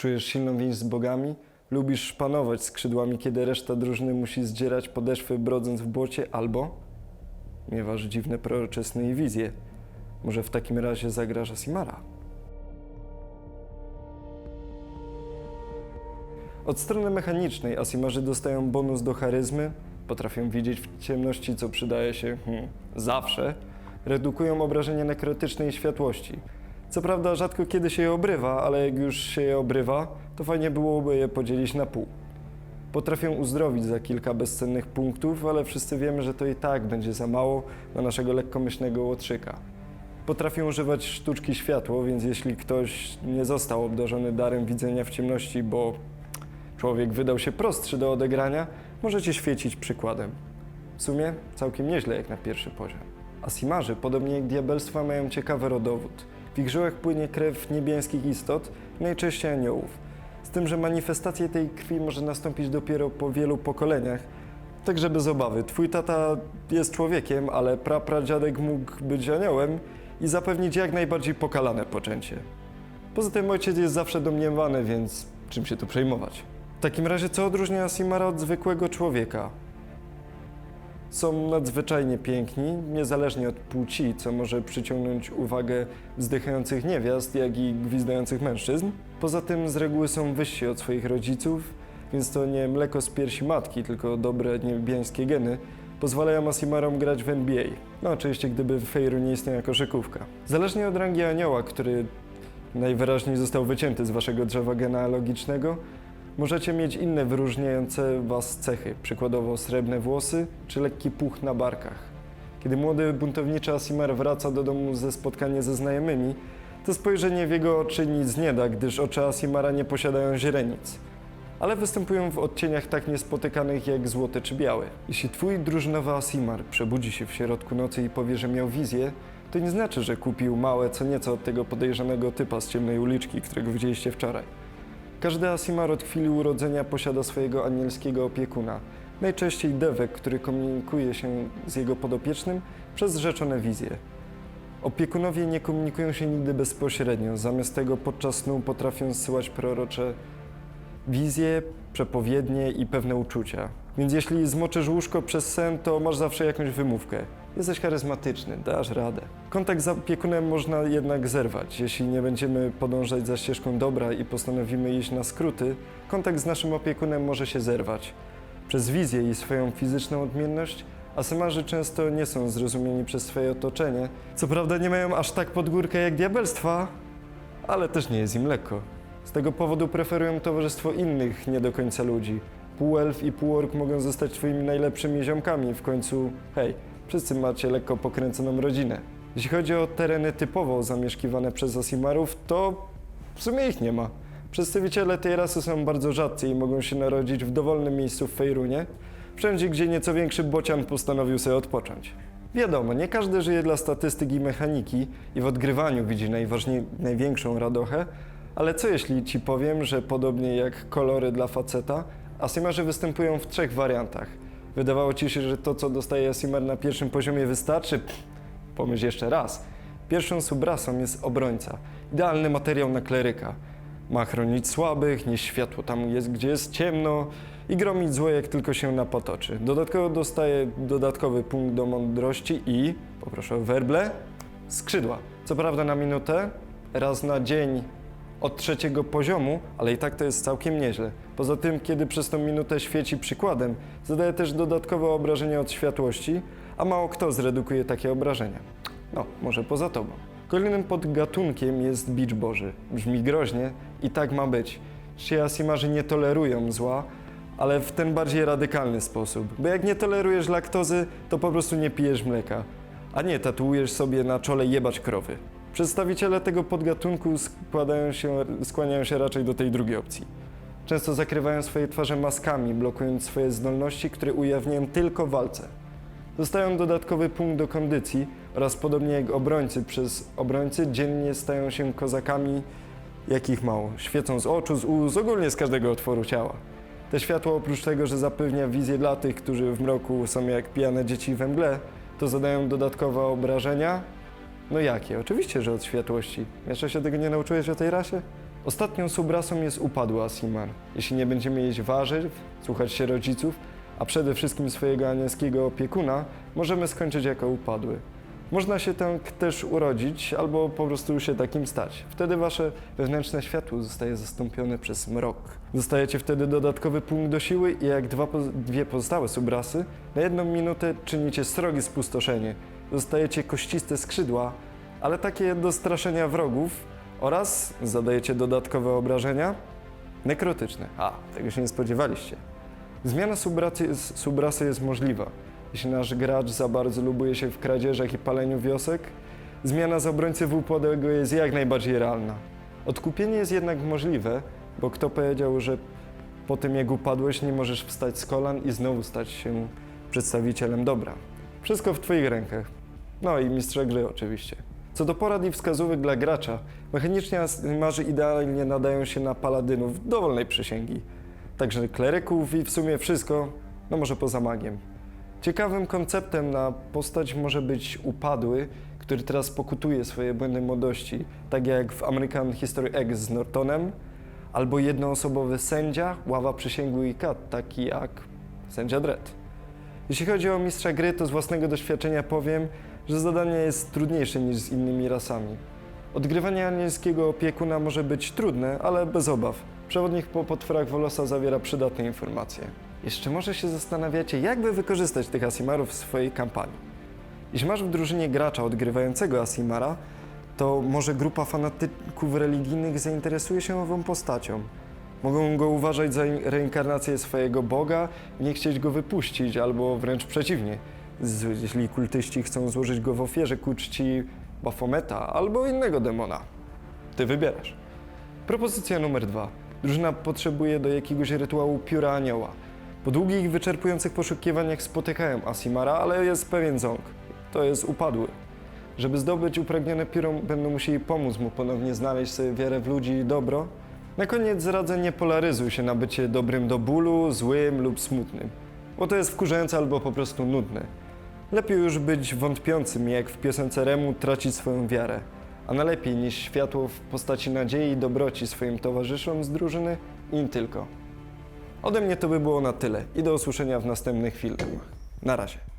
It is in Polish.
Czujesz silną więź z bogami? Lubisz szpanować skrzydłami, kiedy reszta drużyny musi zdzierać podeszwy brodząc w błocie, albo miewasz dziwne prorocze i wizje. Może w takim razie zagraża Simara? Od strony mechanicznej Asimarzy dostają bonus do charyzmy, potrafią widzieć w ciemności, co przydaje się hmm, zawsze, redukują obrażenia nekrotyczne światłości. Co prawda rzadko kiedy się je obrywa, ale jak już się je obrywa, to fajnie byłoby je podzielić na pół. Potrafią uzdrowić za kilka bezcennych punktów, ale wszyscy wiemy, że to i tak będzie za mało na naszego lekkomyślnego łotrzyka. Potrafią używać sztuczki światło, więc jeśli ktoś nie został obdarzony darem widzenia w ciemności, bo człowiek wydał się prostszy do odegrania, możecie świecić przykładem. W sumie całkiem nieźle jak na pierwszy poziom. A Simarzy, podobnie jak diabelstwa, mają ciekawy rodowód. W ich żyłach płynie krew niebieskich istot, najczęściej aniołów. Z tym, że manifestacja tej krwi może nastąpić dopiero po wielu pokoleniach. Także bez obawy, twój tata jest człowiekiem, ale prapradziadek mógł być aniołem i zapewnić jak najbardziej pokalane poczęcie. Poza tym ojciec jest zawsze domniemany, więc czym się tu przejmować? W takim razie co odróżnia Simara od zwykłego człowieka? Są nadzwyczajnie piękni, niezależnie od płci, co może przyciągnąć uwagę wzdychających niewiast, jak i gwizdających mężczyzn. Poza tym z reguły są wyżsi od swoich rodziców, więc to nie mleko z piersi matki, tylko dobre niebiańskie geny pozwalają Asimarom grać w NBA. No oczywiście, gdyby Fejru nie istniał jako szykówka. Zależnie od rangi anioła, który najwyraźniej został wycięty z waszego drzewa genealogicznego, możecie mieć inne wyróżniające was cechy, przykładowo srebrne włosy czy lekki puch na barkach. Kiedy młody buntowniczy Asimar wraca do domu ze spotkania ze znajomymi, to spojrzenie w jego oczy nic nie da, gdyż oczy Asimara nie posiadają źrenic ale występują w odcieniach tak niespotykanych jak złoty czy biały. Jeśli twój drużynowy Asimar przebudzi się w środku nocy i powie, że miał wizję, to nie znaczy, że kupił małe co nieco od tego podejrzanego typa z ciemnej uliczki, którego widzieliście wczoraj. Każdy Asimar od chwili urodzenia posiada swojego anielskiego opiekuna, najczęściej Dewek, który komunikuje się z jego podopiecznym przez rzeczone wizje. Opiekunowie nie komunikują się nigdy bezpośrednio, zamiast tego podczas snu potrafią zsyłać prorocze wizje, przepowiednie i pewne uczucia. Więc jeśli zmoczysz łóżko przez sen, to masz zawsze jakąś wymówkę. Jesteś charyzmatyczny, dasz radę. Kontakt z opiekunem można jednak zerwać. Jeśli nie będziemy podążać za ścieżką dobra i postanowimy iść na skróty, kontakt z naszym opiekunem może się zerwać. Przez wizję i swoją fizyczną odmienność Asymarzy często nie są zrozumieni przez swoje otoczenie. Co prawda nie mają aż tak pod górkę jak diabelstwa, ale też nie jest im lekko. Z tego powodu preferują towarzystwo innych, nie do końca ludzi. Półelf i półork mogą zostać twoimi najlepszymi ziomkami. W końcu, hej, wszyscy macie lekko pokręconą rodzinę. Jeśli chodzi o tereny typowo zamieszkiwane przez Osimarów, to w sumie ich nie ma. Przedstawiciele tej rasy są bardzo rzadcy i mogą się narodzić w dowolnym miejscu w Fejrunie, wszędzie gdzie nieco większy bocian postanowił sobie odpocząć. Wiadomo, nie każdy żyje dla statystyki i mechaniki i w odgrywaniu widzi najważniej, największą radochę, ale co jeśli ci powiem, że podobnie jak kolory dla faceta, Asimarzy występują w trzech wariantach. Wydawało ci się, że to, co dostaje Asimar na pierwszym poziomie wystarczy? Pomyśl jeszcze raz. Pierwszą subrasą jest obrońca. Idealny materiał na kleryka. Ma chronić słabych, nieść światło tam, jest, gdzie jest ciemno i gromić złe, jak tylko się napotoczy. Dodatkowo dostaje dodatkowy punkt do mądrości i, poproszę o werble, skrzydła. Co prawda na minutę, raz na dzień od trzeciego poziomu, ale i tak to jest całkiem nieźle. Poza tym, kiedy przez tą minutę świeci przykładem, zadaje też dodatkowe obrażenia od światłości, a mało kto zredukuje takie obrażenia. No, może poza tobą. Kolejnym podgatunkiem jest bicz boży. Brzmi groźnie i tak ma być. Ci Asimarzy nie tolerują zła, ale w ten bardziej radykalny sposób. Bo jak nie tolerujesz laktozy, to po prostu nie pijesz mleka. A nie tatuujesz sobie na czole jebać krowy. Przedstawiciele tego podgatunku składają się, skłaniają się raczej do tej drugiej opcji. Często zakrywają swoje twarze maskami, blokując swoje zdolności, które ujawniają tylko walce. Dostają dodatkowy punkt do kondycji oraz podobnie jak obrońcy przez obrońcy dziennie stają się kozakami, jakich mało. Świecą z oczu, z ust, ogólnie z każdego otworu ciała. Te światło oprócz tego, że zapewnia wizję dla tych, którzy w mroku są jak pijane dzieci we mgle, to zadają dodatkowe obrażenia. No jakie? Oczywiście, że od światłości. Jeszcze się tego nie nauczyłeś o tej rasie? Ostatnią subrasą jest upadły Asimar. Jeśli nie będziemy jeść warzyw, słuchać się rodziców, a przede wszystkim swojego anielskiego opiekuna, możemy skończyć jako upadły. Można się tak też urodzić, albo po prostu się takim stać. Wtedy wasze wewnętrzne światło zostaje zastąpione przez mrok. Dostajecie wtedy dodatkowy punkt do siły i jak dwa, dwie pozostałe subrasy, na jedną minutę czynicie srogie spustoszenie. Dostajecie kościste skrzydła, ale takie do straszenia wrogów oraz zadajecie dodatkowe obrażenia nekrotyczne. A, tego się nie spodziewaliście. Zmiana subrasy jest, subrasy jest możliwa. Jeśli nasz gracz za bardzo lubuje się w kradzieżach i paleniu wiosek, zmiana z obrońcy w upadłego jest jak najbardziej realna. Odkupienie jest jednak możliwe, bo kto powiedział, że po tym jak upadłeś nie możesz wstać z kolan i znowu stać się przedstawicielem dobra. Wszystko w Twoich rękach. No i mistrza gry oczywiście. Co do porad i wskazówek dla gracza, mechanicznie marzy idealnie nadają się na paladynów dowolnej przysięgi. Także kleryków i w sumie wszystko, no może poza magiem. Ciekawym konceptem na postać może być upadły, który teraz pokutuje swoje błędy młodości, tak jak w American History X z Nortonem, albo jednoosobowy sędzia, ława przysięgły i kat, taki jak sędzia Dredd. Jeśli chodzi o mistrza gry, to z własnego doświadczenia powiem, że zadanie jest trudniejsze niż z innymi rasami. Odgrywanie anielskiego opiekuna może być trudne, ale bez obaw. Przewodnik po potworach Wolosa zawiera przydatne informacje. Jeszcze może się zastanawiacie, jak by wykorzystać tych Asimarów w swojej kampanii. Jeśli masz w drużynie gracza odgrywającego Asimara, to może grupa fanatyków religijnych zainteresuje się ową postacią. Mogą go uważać za reinkarnację swojego Boga nie chcieć go wypuścić, albo wręcz przeciwnie. Jeśli kultyści chcą złożyć go w ofierze ku czci Bafometa albo innego demona. Ty wybierasz. Propozycja numer dwa. Drużyna potrzebuje do jakiegoś rytuału pióra anioła. Po długich wyczerpujących poszukiwaniach spotykają Asimara, ale jest pewien ząg. To jest upadły. Żeby zdobyć upragnione pióro, będą musieli pomóc mu ponownie znaleźć sobie wiarę w ludzi i dobro. Na koniec radzę nie polaryzuj się na bycie dobrym do bólu, złym lub smutnym, bo to jest wkurzające albo po prostu nudne. Lepiej już być wątpiącym, jak w piosence Remu tracić swoją wiarę, a najlepiej niż światło w postaci nadziei i dobroci swoim towarzyszom z drużyny i nie tylko. Ode mnie to by było na tyle i do usłyszenia w następnych filmach. Na razie.